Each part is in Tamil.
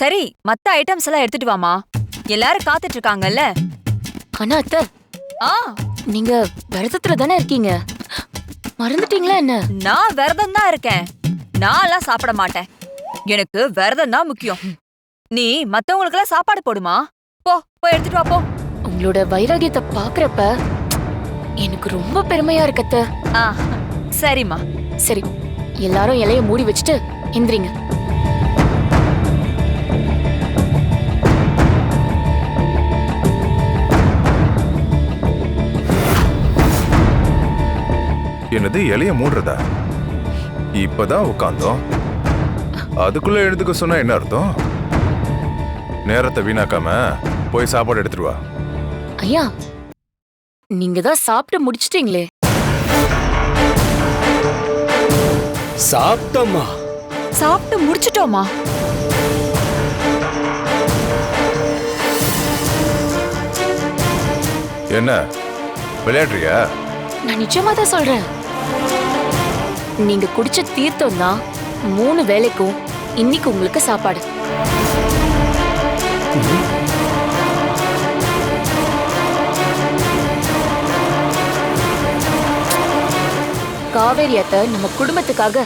சரி மத்த ஐட்டம்ஸ் எல்லாம் எடுத்துட்டு வாமா எல்லாரும் காத்துட்டு இருக்காங்கல்ல ஆனா அத்தை. ஆ. நீங்க விரதத்துல தானே இருக்கீங்க? மறந்துட்டீங்களா என்ன? நான் விரதம் தான் இருக்கேன். நான் எல்லாம் சாப்பிட மாட்டேன். எனக்கு விரதம் தான் முக்கியம். நீ மத்தவங்களுக்கெல்லாம் சாப்பாடு போடுமா? போ போய் எடுத்துட்டு வா போ. உங்களோட வைராகியத்தை பாக்குறப்ப எனக்கு ரொம்ப பெருமையா இருக்கு அத்தை. ஆ சரிம்மா. சரி எல்லாரும் இலைய மூடி வச்சுட்டு எந்திரிங்க. என்னது இலைய மூடுறதா? இப்பதான் உட்காந்தோம் அதுக்குள்ள எழுதுக்க சொன்னா என்ன அர்த்தம்? நேரத்தை வீணாக்காம போய் சாப்பாடு எடுத்துட்டு வா. ஐயா நீங்க தான் சாப்பிட்டு முடிச்சிட்டீங்களே. சாப்பிட்டம்மா சாப்பிட்டு முடிச்சிட்டோமா? என்ன? விளையாடுறியா? நான் நிச்சயமா தான் சொல்றேன். நீங்க குடிச்ச தீர்த்தம் தான் மூணு வேளைக்கும் இன்னைக்கு உங்களுக்கு சாப்பாடு. காவேரி அத்தை நம்ம குடும்பத்துக்காக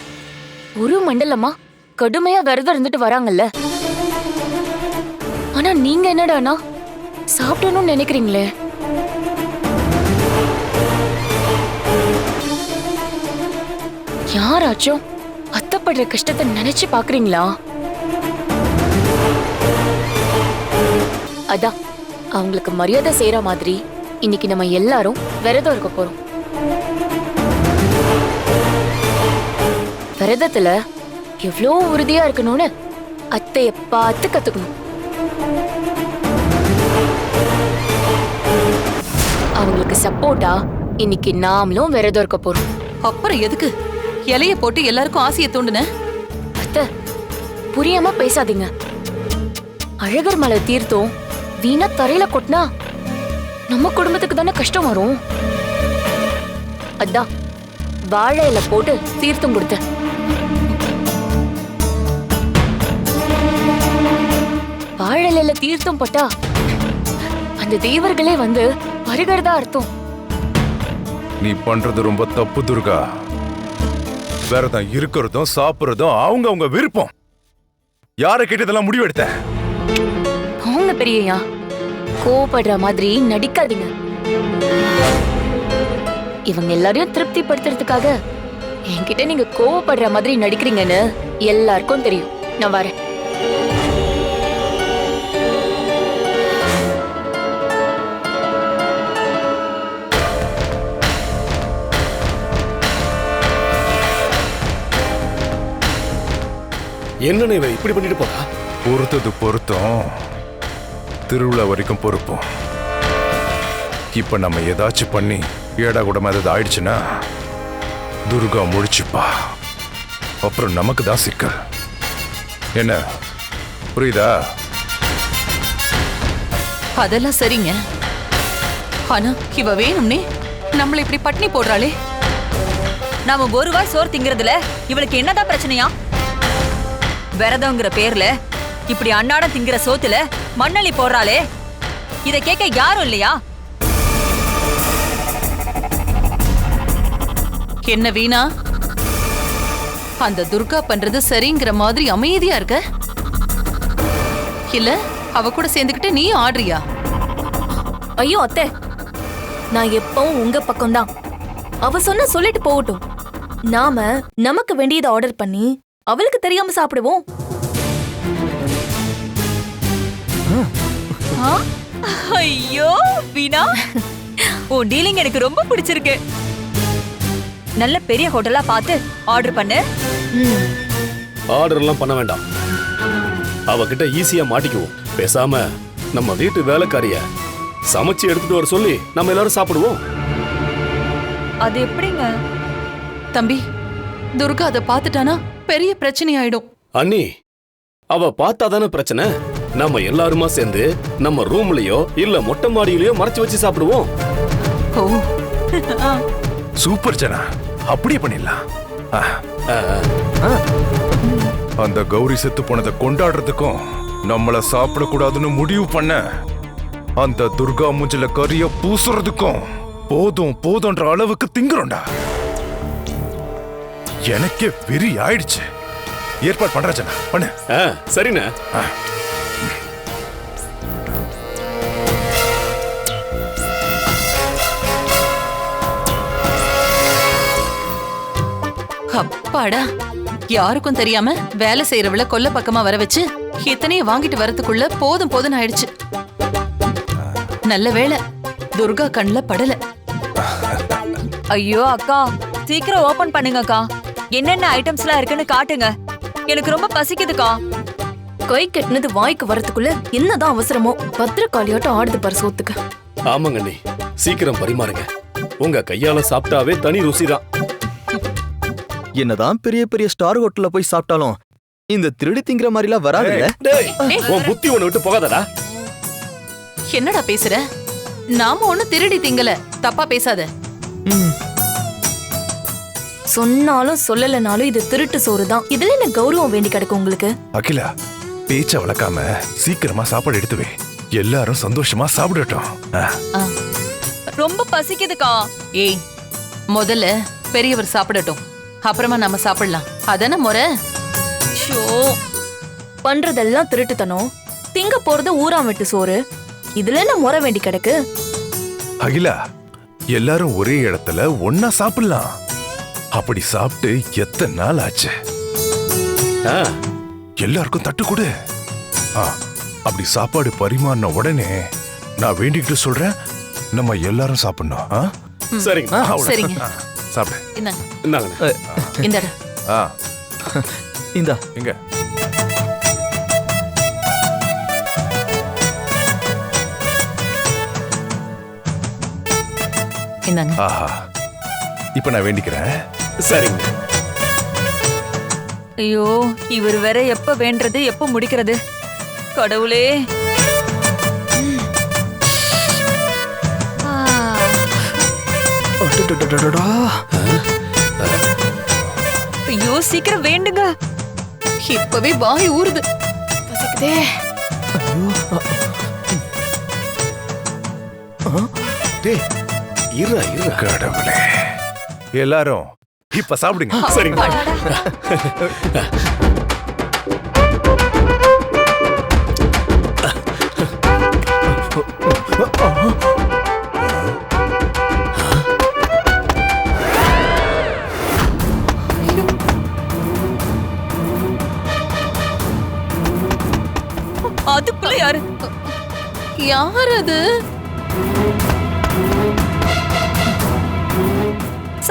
ஒரு மண்டலமா கடுமையா விரதம் இருந்துட்டு வராங்கல்ல? ஆனா நீங்க என்னடானா சாப்பிடணும்னு நினைக்கிறீங்களே? யாராச்சும் அத்தப்படுற கஷ்டத்தை நினைச்சு பாக்குறீங்களா அதான் அவங்களுக்கு மரியாதை செய்யற மாதிரி இன்னைக்கு நம்ம எல்லாரும் விரதம் இருக்க போறோம். விரதத்துல எவ்வளோ உறுதியா இருக்கணும்னு அத்தைய பார்த்து கத்துக்கணும். அவங்களுக்கு சப்போர்ட்டா இன்னைக்கு நாமளும் விரதம் இருக்க போறோம். அப்புறம் எதுக்கு? இலைய போட்டு எல்லாருக்கும் ஆசையை தூண்டுன? அத்தை புரியாம பேசாதீங்க. அழகர் மலை தீர்த்தம் வீணா தரையில கொட்டினா நம்ம குடும்பத்துக்கு தானே கஷ்டம் வரும். அதான் வாழை இலை போட்டு தீர்த்தம் கொடுத்தேன். வாழை இலையில தீர்த்தம் போட்டா அந்த தேவர்களே வந்து வருகிறதா அர்த்தம். நீ பண்றது ரொம்ப தப்பு துர்கா. விரதம் இருக்கிறதும் சாப்பிடுறதும் அவங்க அவங்க விருப்பம். யாரை கேட்டதெல்லாம் முடிவெடுத்த? போங்க பெரியயா கோவப்படுற மாதிரி நடிக்காதீங்க. இவங்க எல்லாரையும் திருப்திப்படுத்துறதுக்காக என்கிட்ட நீங்க கோவப்படுற மாதிரி நடிக்கிறீங்கன்னு எல்லாருக்கும் தெரியும். நான் வரேன். என்னன்னு இவ இப்படி பண்ணிட்டு போறா? பொறுத்தது பொருத்தம். திருவிழா வரைக்கும் பொறுப்போம். இப்ப நம்ம ஏதாச்சும் பண்ணி ஏடா கூடமா ஏதாவது ஆயிடுச்சுன்னா துர்கா முழிச்சுப்பா. அப்புறம் நமக்கு தான் சிக்கல். என்ன? புரியுதா? அதெல்லாம் சரிங்க. ஆனா இவ வேணும்னே நம்மள இப்படி பட்னி போடுறாளே. நாம ஒரு வாய் சோறு திங்கிறதுல இவளுக்கு என்னதான் பிரச்சனையா? விரதங்கிற பேர்ல இப்படி அன்னாடம் திங்கிற சோத்துல மண்ணள்ளி போடுறாளே. இத கேட்க யாரும் இல்லையா? என்ன வீணா? அந்த துர்கா பண்றது சரிங்கிற மாதிரி அமைதியா இருக்க? இல்ல அவ கூட சேர்ந்துக்கிட்டு நீ ஆடுறியா? ஐயோ அத்தை. நான் எப்பவும் உங்க பக்கம்தான். அவ சொன்ன சொல்லிட்டு போகட்டும். நாம நமக்கு வேண்டியதை ஆர்டர் பண்ணி அவளுக்கு தெரியாம சாப்பிடுவோம்? ஐயோ வீணா. உன் டீலிங் எனக்கு ரொம்ப பிடிச்சிருக்கு. நல்ல பெரிய ஹோட்டலா பார்த்து ஆர்டர் பண்ணு. ஆர்டர் எல்லாம் பண்ண வேண்டாம். அவகிட்ட ஈஸியா மாட்டிக்குவோம். பேசாம நம்ம வீட்டு வேலைக்காரிய சமைச்சு எடுத்துட்டு வர சொல்லி நம்ம எல்லாரும் சாப்பிடுவோம். அது எப்படிங்க? தம்பி துர்கா அதை பார்த்துட்டானா? பெரிய பிரச்சனை ஆயிடும் அண்ணி அவ பார்த்தா தானே பிரச்சனை? நம்ம எல்லாருமா சேர்ந்து நம்ம ரூம்லயோ இல்ல மொட்டை மாடியிலயோ மறைச்சு வச்சு சாப்பிடுவோம். ஓ. சூப்பர் ஜனா. அப்படியே பண்ணிடலாம். அந்த கௌரி செத்து போனதை கொண்டாடுறதுக்கும் நம்மள சாப்பிடக்கூடாதுன்னு முடிவு பண்ண அந்த துர்கா மூஞ்சில கரிய பூசுறதுக்கும் போதும் போதும்ன்ற அளவுக்கு திங்குறோம்டா. எனக்கே வெறி ஆயிடுச்சு ஏற்பாடு பண்ற ஜனா பண்ணு. சரிண்ணே. அப்பாடா யாருக்கும் தெரியாம வேலை செய்யறவள கொல்ல பக்கமா வர வச்சு இத்தனையும் வாங்கிட்டு வரதுக்குள்ள போதும் போதும் ஆயிடுச்சு. நல்ல வேளை துர்கா கண்ணுல படல. ஐயோ அக்கா சீக்கிரம் ஓபன் பண்ணுங்க அக்கா என்னென்ன ஐட்டம்ஸ்லாம் இருக்குன்னு காட்டுங்க. எனக்கு ரொம்ப பசிக்குதுக்கா. கை கட்டினது வாய்க்கு வரதுக்குள்ள என்னதான் அவசரமோ பத்திரக்காளியாட்டம் ஆடுது பாரு சோத்துக்கு. ஆமாங்க அண்ணி. சீக்கிரம் பரிமாறுங்க. உங்க கையால சாப்பிட்டாவே தனி ருசிதான். என்னதான் பெரிய பெரிய ஸ்டார் ஹோட்டல்ல போய் சாப்பிட்டாலும் இந்த திருடி திங்கிற மாதிரிலாம் வராதுல்ல? டேய் உன் புத்தி ஒண்ணு விட்டு போகாதடா. என்னடா பேசுற? நாம ஒண்ணு திருடி திங்கல. தப்பா பேசாத. ம், சொன்னாலும் சொல்லலனாலும் இது திருட்டு சோறு தான் இதுல என்ன கௌரவம் வேண்டி கிடக்கு உங்களுக்கு? அகிலா பேச்ச வளர்க்காம சீக்கிரமா சாப்பாடு எடுத்து வை. எல்லாரும் சந்தோஷமா சாப்பிடட்டும். ஆ. ரொம்ப பசிக்குதுக்கா. ஏய் முதல்ல பெரியவர் சாப்பிடட்டும். அப்புறமா நம்ம சாப்பிடலாம். அதானே முறை? ஷோ. பண்றதெல்லாம் திருட்டுத்தனம். திங்க போறது ஊராம் வெட்டு சோறு. இதுல என்ன முறை வேண்டி கிடக்கு? அகிலா எல்லாரும் ஒரே இடத்துல ஒன்னா சாப்பிடலாம். அப்படி சாப்பிட்டு எத்தனை நாள் ஆச்சு? ஆ, எல்லாருக்கும் தட்டு கொடு. ஆ, அப்படி சாப்பாடு பரிமாறின உடனே நான் வேண்டிக்கிட்டு சொல்றேன். நம்ம எல்லாரும் சாப்பிடணும்? சரிங்க. சரிங்க. சாப்பிடு. இந்தாங்க. இந்தாடா. ஆ. இந்தா. எங்க? இந்தாங்க. ஆஹா. இப்ப நான் வேண்டிக்கிறேன். சரிங்க. ஐயோ இவர் வேற எப்ப வேண்டது எப்ப முடிக்கிறது? கடவுளே. ஆ, அடடடடடா. ஐயோ சீக்கிரம் வேண்டுங்க. இப்பவே வாய் ஊறுது. பசிக்குதே. டேய் இருடா இருடா. கடவுளே. எல்லாரும் இப்ப சாப்பிடுங்க. சரிங்க. அதுக்குள்ள யாரு? யார் அது?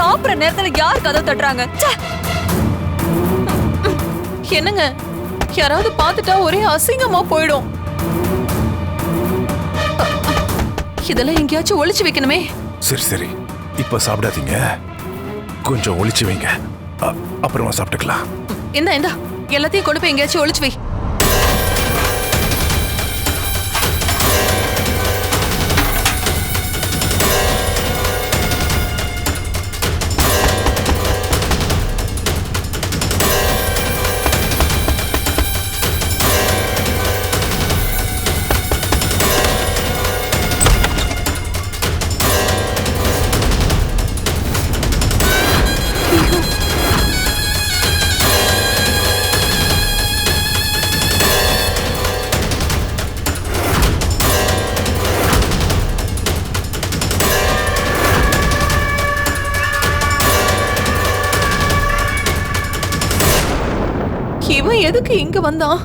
சாப்பிடுற நேரத்துல யார் கதவு தட்டுறாங்க? என்னங்க? யாராவது பார்த்துட்டா ஒரே அசிங்கமா போயிடும். இதெல்லாம் எங்கேயாச்சும் ஒளிச்சு வைக்கணுமே. சரி சரி. இப்ப சாப்பிடாதீங்க. கொஞ்சம் ஒளிச்சு வைங்க. அப்புறமா சாப்பிட்டுக்கலாம். இந்தா இந்தா. எல்லாத்தையும் கொண்டு போய் எங்கேயாச்சும் ஒளிச்சு வை. எதுக்கு இங்க வந்தான்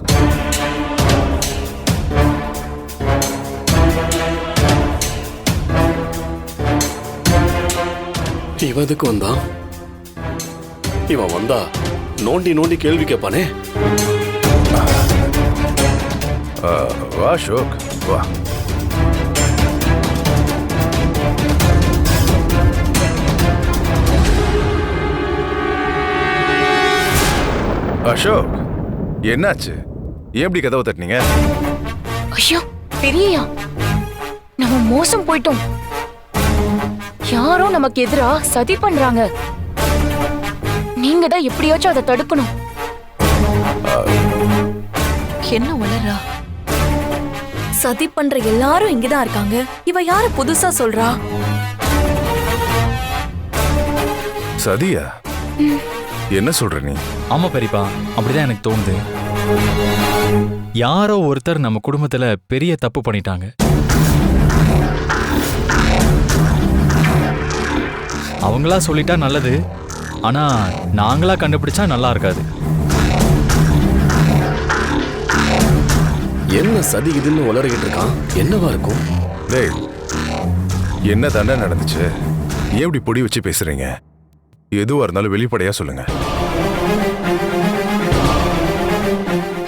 இவன் எதுக்கு வந்தான் இவன் வந்தா நோண்டி நோண்டி கேள்வி கேட்பானே வா அசோக் வா. அசோக் என்னாச்சு? ஏன் இப்படி கதவை தட்டினீங்க? ஐயோ பெரியயா நம்ம மோசம் போயிட்டோம். யாரோ நமக்கு எதிரா சதி பண்றாங்க. நீங்க தான் எப்படியாச்சும் அதை தடுக்கணும். என்ன உளறா? சதி பண்ற எல்லாரும் இங்கதான் இருக்காங்க. இவ யார புதுசா சொல்றா? சதியா? என்ன சொல்ற நீ? ஆமா பெரியப்பா அப்படிதான் எனக்கு தோணுது. யாரோ ஒருத்தர் நம்ம குடும்பத்துல பெரிய தப்பு பண்ணிட்டாங்க. அவங்களா சொல்லிட்டா நல்லது ஆனா நாங்களா கண்டுபிடிச்சா நல்லா இருக்காது. என்ன சதி இதுன்னு உளறிக்கிட்டு இருக்கான்? என்னவா இருக்கும்? டேய் என்ன தானே நடந்துச்சு? ஏன் இப்படி பொடி வச்சு பேசுறீங்க? எதுவா இருந்தாலும் வெளிப்படையா சொல்லுங்க.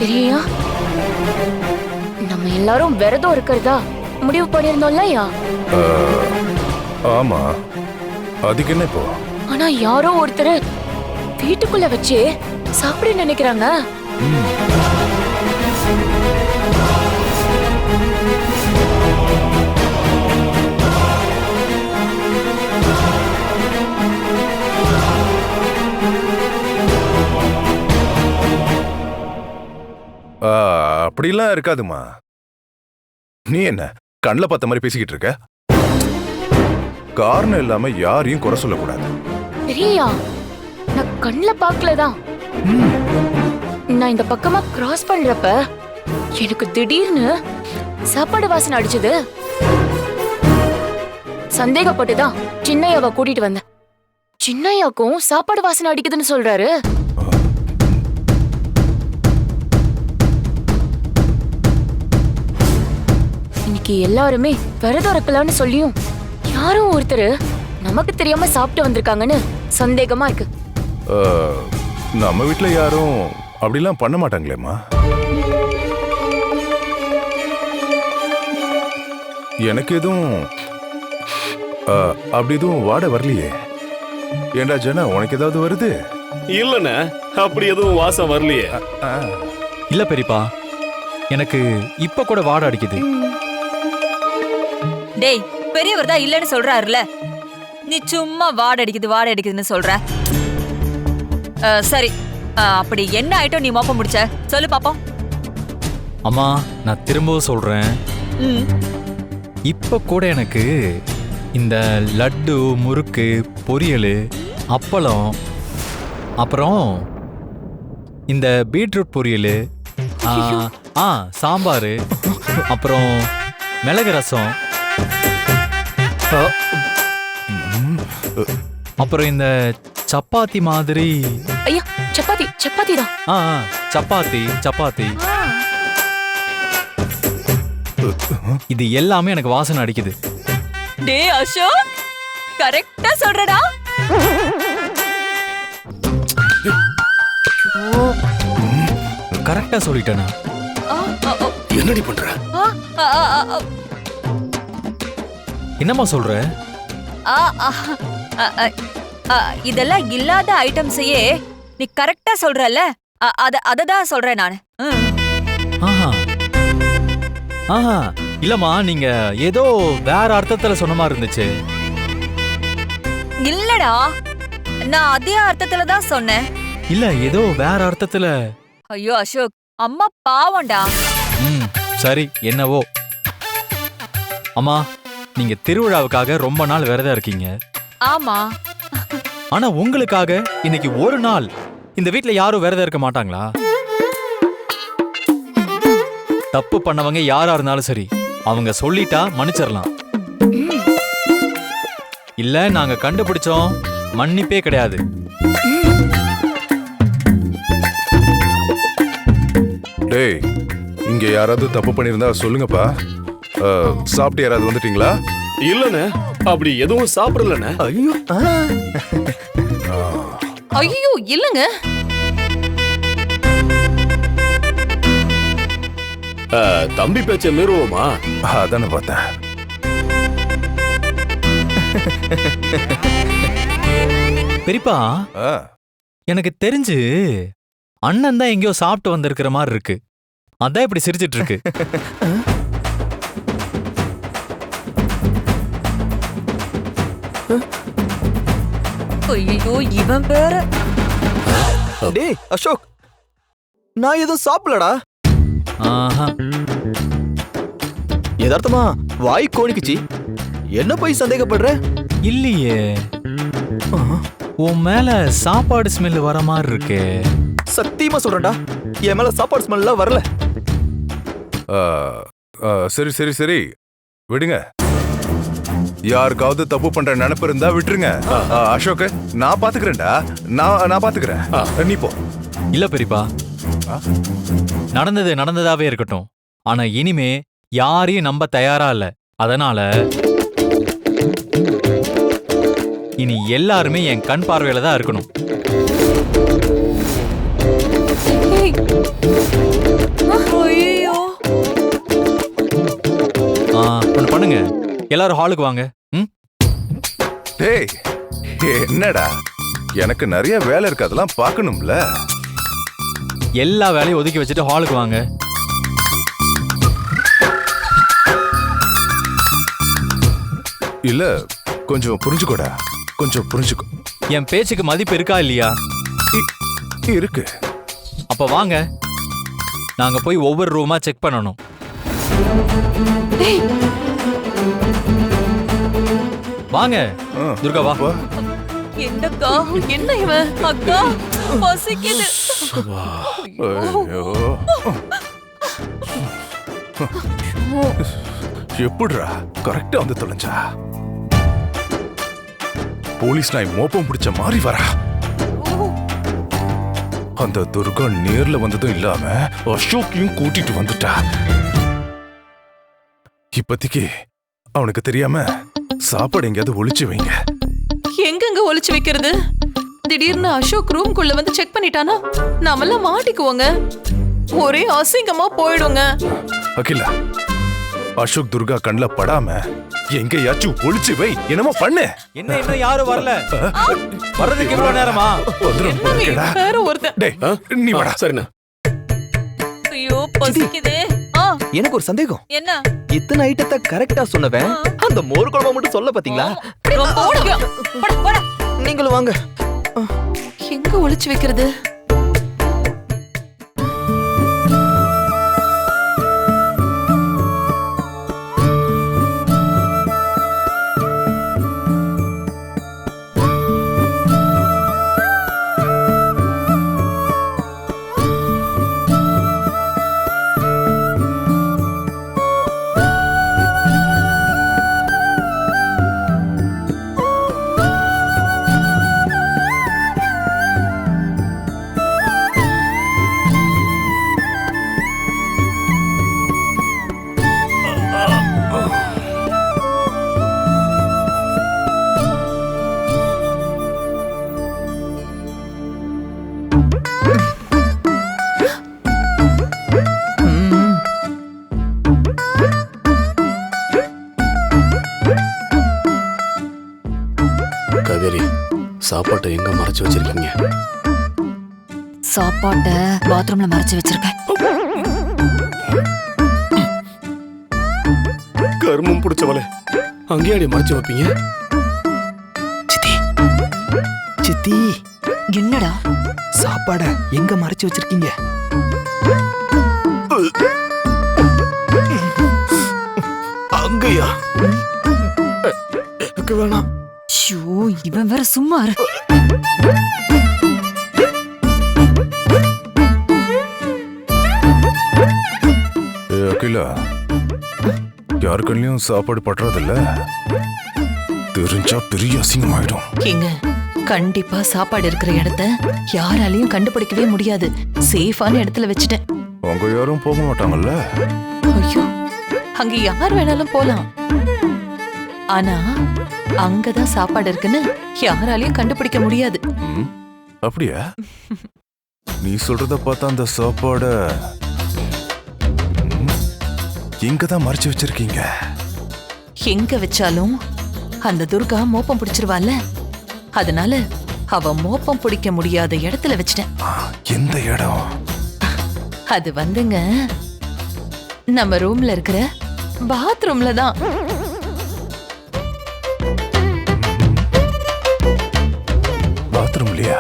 பெரியயா நம்ம எல்லாரும் விரதம் இருக்கிறதா? முடிவு பண்ணிருந்தோம்ல ஐயா? ஆமா. அதுக்கு என்ன இப்போ? ஆனா யாரோ ஒருத்தர் வீட்டுக்குள்ள வச்சு சாப்பிட நினைக்கிறாங்க. அப்படிலாம் இருக்காதுமா. நீ என்ன கண்ணில் பார்த்த மாதிரி பேசிக்கிட்டு இருக்க? காரணம் இல்லாம யாரையும் குறை சொல்லக்கூடாது. பெரியயா நான் கண்ணுல பாக்கலதான் நான் இந்த பக்கமா கிராஸ் பண்றப்ப எனக்கு திடீர்னு சாப்பாடு வாசனை அடிச்சது. சந்தேகப்பட்டுதான் சின்னையாவை கூட்டிட்டு வந்தேன். சின்னையாக்கும் சாப்பாடு வாசனை அடிக்குதுன்னு சொல்றாரு. இன்னைக்கு எல்லாருமே விரதம் இருக்கலாம்னு சொல்லியும் யாரும் ஒருத்தர் நமக்கு தெரியாம சாப்பிட்டு வந்திருக்காங்கன்னு சந்தேகமா இருக்கு. நம்ம வீட்ல யாரும் அப்படிலாம் பண்ண மாட்டாங்களேம்மா. எனக்கு எதுவும் ஆ, அப்படி எதுவும் வாட வரலையே. ஏண்டா ஜனா உனக்கு ஏதாவது வருது? இல்லண்ணே அப்படி எதுவும் வாசம் வரலையே. ஆ, இல்ல பெரியப்பா எனக்கு இப்ப கூட வாடை அடிக்குது. டேய் பெரியவர் தான் இல்லைன்னு சொல்றாருல நீ சும்மா வாட அடிக்குது வாட அடிக்குதுன்னு சொல்ற. சரி. அப்படி என்ன ஐட்டம் நீ மோப்ப முடிச்ச? சொல்லு பாப்போம். அம்மா நான் திரும்பவும் சொல்றேன். இப்ப கூட எனக்கு இந்த லட்டு முறுக்கு பொரியல் அப்பளம் அப்புறம் இந்த பீட்ரூட் பொரியல் ஆ, சாம்பார் அப்புறம் மிளகு ரசம். அப்புறம் இந்த சப்பாத்தி மாதிரி ஐயா சப்பாத்தி சப்பாத்தி தான் ஆ ஆ, சப்பாத்தி சப்பாத்தி இது எல்லாமே எனக்கு வாசனை அடிக்குது டேய் அசோக் கரெக்டா சொல்றடா கரெக்டா சொல்லிட்டேனா ஆ, ஆ, ஆ, என்னடி பண்ற ஆ, ஆ, ஆ, ஆ, என்னம்மா சொல்ற? இதெல்லாம் இல்லாத ஐட்டம்ஸையே நீ கரெக்டா சொல்றல அத அததான் சொல்றேன் நான். ஆஹா. ஆஹா. இல்லம்மா நீங்க ஏதோ வேற அர்த்தத்துல சொன்ன மாதிரி இருந்துச்சு. இல்லடா. நான் அதே அர்த்தத்துல தான் சொன்னேன். இல்ல ஏதோ வேற அர்த்தத்துல. ஐயோ அசோக். அம்மா பாவம்டா. சரி என்னவோ. அம்மா நீங்க திருவிழாவுக்காக ரொம்ப நாள் விரதம் இருக்கீங்க. ஆமா. ஆனா உங்களுக்காக இன்னைக்கு ஒரு நாள் இந்த வீட்ல யாரும் விரதம் இருக்க மாட்டாங்களா? தப்பு பண்ணவங்க யாரா இருந்தாலும் சரி அவங்க சொல்லிட்டா மன்னிச்சிடலாம். இல்ல நாங்க கண்டுபிடிச்சோம். மன்னிப்பே கிடையாது. டேய் இங்க யாராவது தப்பு பண்ணியிருந்தா சொல்லுங்கப்பா. சாப்பிட்டு யாராவது வந்துட்டீங்களா? இல்லண்ணே. அப்படி எதுவும் சாப்பிடலண்ணே. ஐயோ. ஐயோ இல்லங்க. தம்பி பேச்ச மீறுவோமா? அதானே பார்த்தேன். பெரியப்பா எனக்கு தெரிஞ்சு அண்ணன் தான் எங்கேயோ சாப்பிட்டு வந்திருக்கிற மாதிரி இருக்கு. அதான் இப்படி சிரிச்சிட்டு இருக்கு. ஐயோ இவன் வேற. டேய் அசோக் நான் எதுவும் சாப்பிடலடா. ஆஹா. யதார்த்தமா வாய் கோணிக்குச்சு. என்ன போய் சந்தேகப்படுற? இல்லையே. உன் மேல சாப்பாடு ஸ்மெல் வர மாதிரி இருக்கே சத்தியமா சொல்றேன்டா. என் மேல சாப்பாடு ஸ்மெல்லாம் வரல. சரி சரி சரி. விடுங்க. யாருக்காவது தப்பு பண்ற நினைப்பு இருந்தா விட்டுருங்க. அசோக் நான் பாத்துக்கிறேன்டா. நான் நான் பாத்துக்கிறேன். நீ போ. இல்ல பெரியப்பா. ஆ? நடந்தது நடந்ததாவே இருக்கட்டும். ஆனா இனிமே யாரையும் நம்ப தயாரா இல்ல. அதனால இனி எல்லாருமே என் கண் பார்வையில தான் இருக்கணும். ஒண்ணு பண்ணுங்க. எல்லாரும் ஹாலுக்கு வாங்க. ம்? டேய் என்னடா? எனக்கு நிறைய வேலை இருக்கு அதெல்லாம் பார்க்கணும்ல? எல்லா வேலையும் ஒதுக்கி வச்சுட்டு ஹாலுக்கு வாங்க. இல்ல கொஞ்சம் புரிஞ்சுக்கோடா. கொஞ்சம் புரிஞ்சுக்கோ. என் பேச்சுக்கு மதிப்பு இருக்கா இல்லையா? இருக்கு. அப்ப வாங்க. நாங்க போய் ஒவ்வொரு ரூமா செக் பண்ணணும். வாங்க. துர்கா வா. என்னக்கா? என்ன இவன் அக்கா பசிக்குது. ஐயோ. எப்படிடா? கரெக்டா வந்து தொலைஞ்சா? போலீஸ் நாய் மோப்பம் பிடிச்ச மாதிரி வரா. அந்த துர்கா நேர்ல வந்ததும் இல்லாம அசோக்கையும் கூட்டிட்டு வந்துட்டா. இப்போதைக்கு அவனுக்கு தெரியாம சாப்பாடு எங்கேயாவது ஒளிச்சு வைங்க. எங்கெங்க ஒளிச்சு வைக்கிறது? திடீர்னு அசோக் ரூம்குள்ள வந்து செக் பண்ணிட்டானா? நாமெல்லாம் மாட்டிக்குவோங்க. ஒரே அசிங்கமா போயிடுங்க. அகிலா அசோக் துர்கா கண்ணுல படாம எங்கேயாச்சும் ஒளிச்சு வை. என்னமோ பண்ணு. என்ன இன்னும் யாரும் வரல? வர்றதுக்கு இவ்வளவு நேரமா? என்ன. வேற ஒருத்தன்? நீ வாடா. சரிண்ணா. ஐயோ பசிக்குதே. ஆ. எனக்கு ஒரு சந்தேகம். என்ன? இத்தனை ஐட்டத்தை கரெக்டா சொன்னவன் அந்த மோர் குழம்பு மட்டும் சொல்ல பாத்தீங்களா? நீங்களும் வாங்க. எங்க ஒளிச்சு வைக்கிறது? சாப்பாட்டை எங்க மறைச்சு வச்சிருக்கீங்க? சாப்பாட்டை பாத்ரூம்ல மறைச்சு வச்சிருக்கேன். கருமம் பிடிச்சவளே அங்கேயாடி மறைச்சு வைப்பீங்க? சித்தி. சித்தி. என்னடா? சாப்பாட எங்க மறைச்சு வச்சிருக்கீங்க? அங்கயா? எனக்கு வேணாம். இவன் வேற சும்மா அகிலா யாரு கண்ணிலையும் சாப்பாடு பட்டுறதில்ல தெரிஞ்சா பெரிய அசிங்கமாயிடும். ஏங்க கண்டிப்பா சாப்பாடு இருக்கிற இடத்த யாராலையும் கண்டுபிடிக்கவே முடியாது. சேஃபான இடத்துல வச்சுட்டேன். அவங்க யாரும் போக மாட்டாங்கல்ல? ஐயோ அங்க யார் வேணாலும் போலாம். ஆனா அங்கதான் சாப்பாடு இருக்குன்னு யாராலையும் கண்டுபிடிக்க முடியாது. அப்படியா? நீ சொல்றத பார்த்தா அந்த சாப்பாட எங்க தான் மறைச்சு வச்சிருக்கீங்க. எங்க வச்சாலும் அந்த துர்கா மோப்பம் பிடிச்சிருவாள்ல. அதனால அவ மோப்பம் பிடிக்க முடியாத இடத்துல வச்சிட்டேன். எந்த இடம்? அது வந்துங்க நம்ம ரூம்ல இருக்கிற பாத்ரூம்ல தான். பாத்ரூம்லயா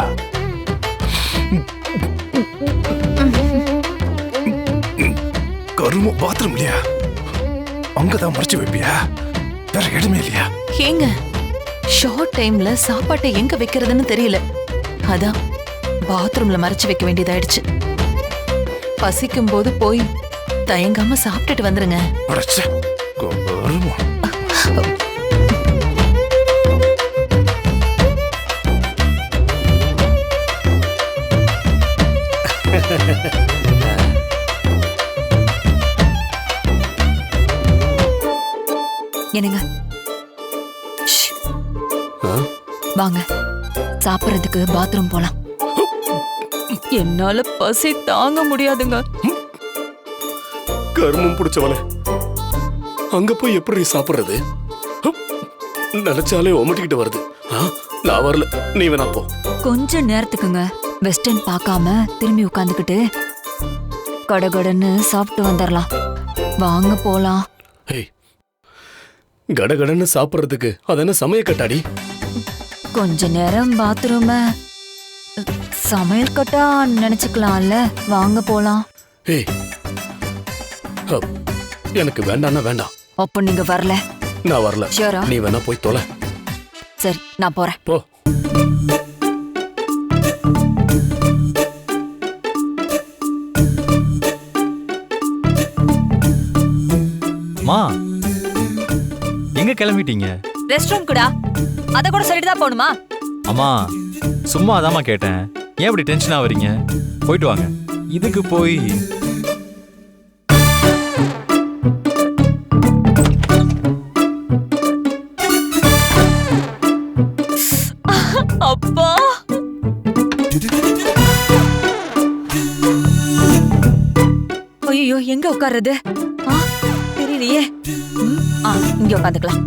கருமம் பாத்ரூம்லயா அங்கதான் மறைச்சு வைப்பியா? வேற இடமே இல்லையா? ஏங்க ஷார்ட் டைம்ல சாப்பாட்டை எங்க வைக்கிறதுன்னு தெரியல. அதான் பாத்ரூம்ல மறைச்சு வைக்க வேண்டியதாயிடுச்சு. பசிக்கும் போது போய் தயங்காம சாப்பிட்டுட்டு வந்துருங்க. என்னங்க? வாங்க. சாப்பிடுறதுக்கு பாத்ரூம் போலாம். என்னால பசி தாங்க முடியாதுங்க. கருமம் பிடிச்சவளே. அங்க போய் எப்படி சாப்பிடுறது? நினைச்சாலே ஒமட்டிக்கிட்டு வருது. நான் வரல. நீ வேணா போ. கொஞ்ச நேரத்துக்குங்க. வெஸ்டர்ன் பார்க்காம திரும்பி உட்காந்துக்கிட்டு கடகடன்னு சாப்பிட்டு வந்துடலாம் வாங்க போலாம். ஏய் கடகடன்னு சாப்பிடுறதுக்கு அது என்ன சமய கட்டாடி? கொஞ்ச நேரம் பாத்ரூம சமையல் கட்டா நினைச்சுக்கலாம்ல. வாங்க போலாம். ஏய் ஹப், எனக்கு வேண்டாம்னா வேண்டாம். அப்ப நீங்க வரல. நான் வரல. ஷியோரா நீ வேணா போய் தொலை. சரி நான் போறேன். போ. கிளம்பிட்டீங்க? ரெஸ்ட் ரூம் கூடா. அத கூட சொல்லிட்டு தான் போகணுமா? அம்மா சும்மா அதாம்மா கேட்டேன். ஏன் இப்படி டென்ஷன் ஆவறீங்க போயிட்டு வாங்க. இதுக்கு போய் அப்பா. ஐயோ எங்க உட்கார்றது? தெரியலையே. இங்கே உட்காந்துக்கலாம்.